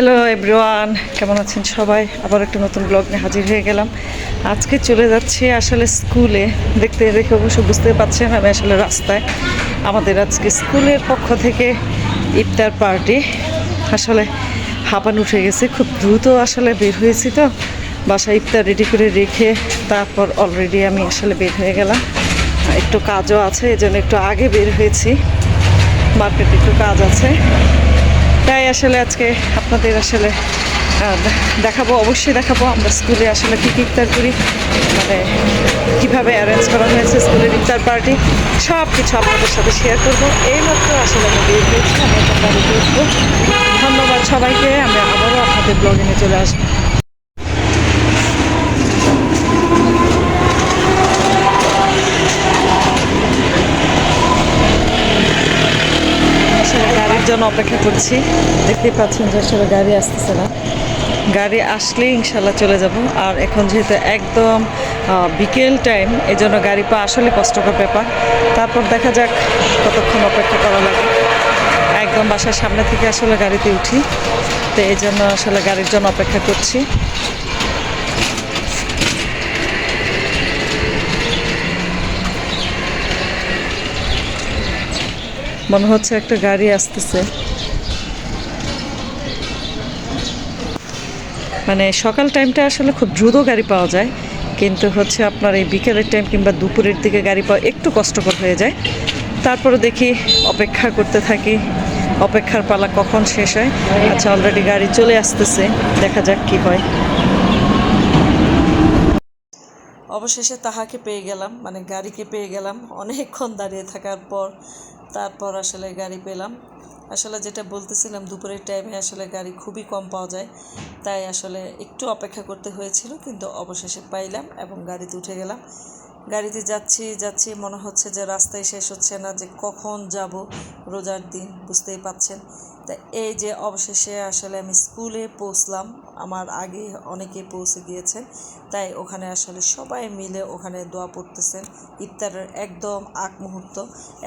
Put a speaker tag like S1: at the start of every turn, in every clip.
S1: Hello everyone কেমন আছেন সবাই? আবার একটা নতুন ব্লগ নিয়ে হাজির হয়ে গেলাম। আজকে চলে যাচ্ছি আসলে স্কুলে। দেখতে দেখে অবশ্য বুঝতে পারছেন আমি আসলে রাস্তায়। আমাদের আজকে স্কুলের পক্ষ থেকে ইফতার পার্টি। আসলে হাঁপান উঠে গেছে, খুব দ্রুত আসলে বের হয়েছি তো। বাসা ইফতার রেডি করে রেখে তারপর অলরেডি আমি আসলে বের হয়ে গেলাম। একটু কাজও আছে এই একটু আগে বের হয়েছি। মার্কেটে একটু কাজ আছে। আসলে আজকে আপনাদের আসলে দেখাবো, অবশ্যই দেখাবো আমরা স্কুলে আসলে কী কী ইফতার করি মানে কীভাবে অ্যারেঞ্জ করা হয়েছে স্কুলের ইফতার পার্টি, সব কিছু আপনাদের সাথে শেয়ার করব। এইমাত্র আসলে আমি বের হয়েছি, আমি একটা বাড়িতে উঠবো। ধন্যবাদ সবাইকে, আমি আবারও আপনাদের ব্লগিনে চলে আসব আসলে গাড়ির জন্য অপেক্ষা করছি। দেখতেই পাচ্ছেন যে আসলে গাড়ি আসতেছে না। গাড়ি আসলেই ইনশাল্লাহ চলে যাব। আর এখন যেহেতু একদম বিকেল টাইম এই জন্য গাড়ি পা আসলে কষ্টকর ব্যাপার। তারপর দেখা যাক কতক্ষণ অপেক্ষা করা লাগে। একদম বাসার সামনে থেকে আসলে গাড়িতে উঠি। তো এই জন্য আসলে গাড়ির জন্য অপেক্ষা করছি। মনে হচ্ছে একটা গাড়ি আসতেছে। মানে সকাল টাইমটা আসলে খুব দ্রুত গাড়ি পাওয়া যায়, কিন্তু হচ্ছে আপনার এই বিকেলের টাইম কিংবা দুপুরের দিকে গাড়ি পাওয়া একটু কষ্টকর হয়ে যায়। তারপরে দেখি অপেক্ষা করতে থাকি, অপেক্ষার পালা কখন শেষ হয়। আচ্ছা অলরেডি গাড়ি চলে আসতেছে, দেখা যাক কি হয়। অবশেষে তাহাকে পেয়ে গেলাম মানে গাড়িকে পেয়ে গেলাম, অনেকক্ষণ দাঁড়িয়ে থাকার পর। তারপর আসলে গাড়ি পেলাম। আসলে যেটা বলতেছিলাম, দুপুরের টাইমে আসলে গাড়ি খুবই কম পাওয়া যায়। তাই আসলে একটু অপেক্ষা করতে হয়েছিল, কিন্তু অবশেষে পাইলাম এবং গাড়িতে উঠে গেলাম। গাড়িতে যাচ্ছি যাচ্ছি, মনে হচ্ছে যে রাস্তায় শেষ হচ্ছে না, যে কখন যাব রোজার দিন, বুঝতেই পাচ্ছেন। তা এই যে অবশেষে আসলে আমি স্কুলে পৌঁছলাম আমার আগে অনেকে পৌঁছে গিয়েছেন। তাই ওখানে আসলে সবাই মিলে ওখানে দোয়া পড়তেছেন। ইফতারের একদম আগ মুহূর্ত,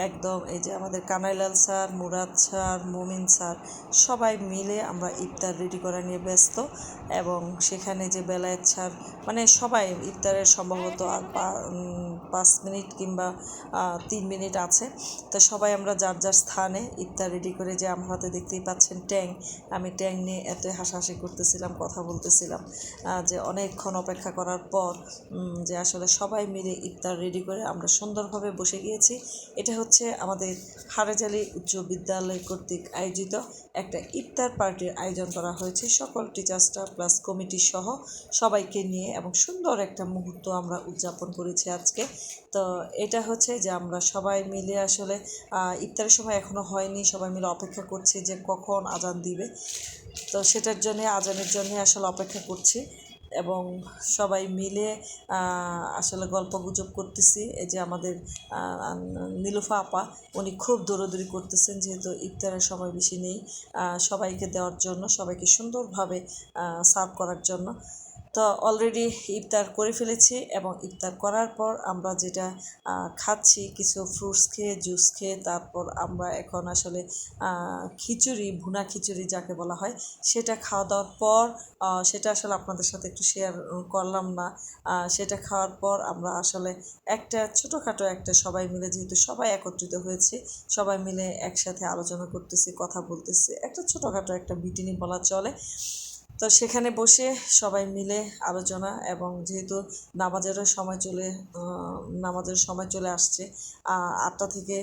S1: একদম এই যে আমাদের Kanailal sir, Murad sir, Momin sir, সবাই মিলে আমরা ইফতার রেডি করা নিয়ে ব্যস্ত এবং সেখানে যে বেলায়েত স্যার মানে সবাই ইফতারের সম্ভবত আর পাঁচ মিনিট কিংবা তিন মিনিট আছে। তো সবাই আমরা যার যার স্থানে ইফতার রেডি করে যে আমার হাতে দেখতেই পাচ্ছেন ট্যাং। আমি ট্যাং নিয়ে এত হাসাহাসি করতেছিলাম। কথা বলতেছিলাম যে অনেকক্ষণ অপেক্ষা করার পর যে আসলে সবাই মিলে ইফতার রেডি করে আমরা সুন্দরভাবে বসে গিয়েছি। এটা হচ্ছে আমাদের হারেজালি উচ্চ বিদ্যালয় কর্তৃক আয়োজিত একটা ইফতার পার্টির আয়োজন করা হয়েছে। সকল টিচার্সরা প্লাস কমিটি সহ সবাইকে নিয়ে এবং সুন্দর একটা মুহূর্ত আমরা উদযাপন করেছি আজকে। তো এটা হচ্ছে যে আমরা সবাই মিলে আসলে ইফতারের সময় এখনও হয়নি, সবাই মিলে অপেক্ষা করছি যে কখন আজান দিবে। তো সেটার জন্যে আজানের জন্যে আসলে অপেক্ষা করছি এবং সবাই মিলে আসলে গল্প গুজব করতেছি। এই যে আমাদের নীলুফা আপা, উনি খুব দৌড়দৌড়ি করতেছেন যেহেতু ইফতারের সময় বেশি নেই। সবাইকে দেওয়ার জন্য, সবাইকে সুন্দরভাবে সার্ভ করার জন্য। তো অলরেডি ইফতার করে ফেলেছি এবং ইফতার করার পর আমরা যেটা খাচ্ছি কিছু ফ্রুটস খেয়ে জুস খেয়ে, তারপর আমরা এখন আসলে খিচুড়ি, ভুনা খিচুড়ি যাকে বলা হয়, সেটা খাওয়া দাওয়ার পর সেটা আসলে আপনাদের সাথে একটু শেয়ার করলাম না। সেটা খাওয়ার পর আমরা আসলে একটা ছোটোখাটো একটা সবাই মিলে, যেহেতু সবাই একত্রিত হয়েছে, সবাই মিলে একসাথে আলোচনা করতেছি, কথা বলতেছি, একটা ছোটোখাটো একটা মিটিনি বলা চলে। তো সেখানে বসে সবাই মিলে আলোচনা এবং যেহেতু নামাজেরও সময় চলে নামাজের সময় চলে আসছে আটটা থেকে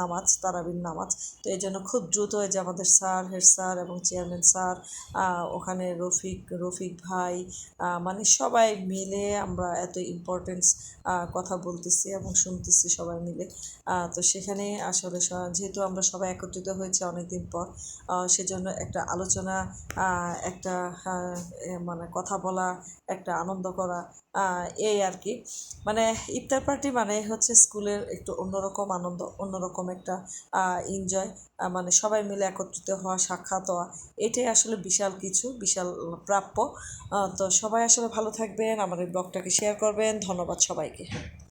S1: নামাজ, তারাবির নামাজ, তো এই জন্য খুব দ্রুত যে আমাদের স্যার, হেড স্যার এবং চেয়ারম্যান স্যার ওখানে রফিক রফিক ভাই মানে সবাই মিলে আমরা এত ইম্পর্টেন্স কথা বলতেছি এবং শুনতেছি সবাই মিলে। তো সেখানে আসলে যেহেতু আমরা সবাই একত্রিত হয়েছে অনেকদিন পর সেজন্য একটা আলোচনা একটা মানে কথা বলা, একটা আনন্দ করা এই আর কি। মানে ইফতার পার্টি মানে হচ্ছে স্কুলের একটু অন্যরকম আনন্দ, অন্যরকম একটা এনজয় মানে সবাই মিলে একত্রিত হওয়া, সাক্ষাৎ হওয়া, এটাই আসলে বিশাল কিছু, বিশাল প্রাপ্য। তো সবাই আসলে ভালো থাকবেন, আমার এই ব্লগটাকে শেয়ার করবেন, ধন্যবাদ সবাইকে।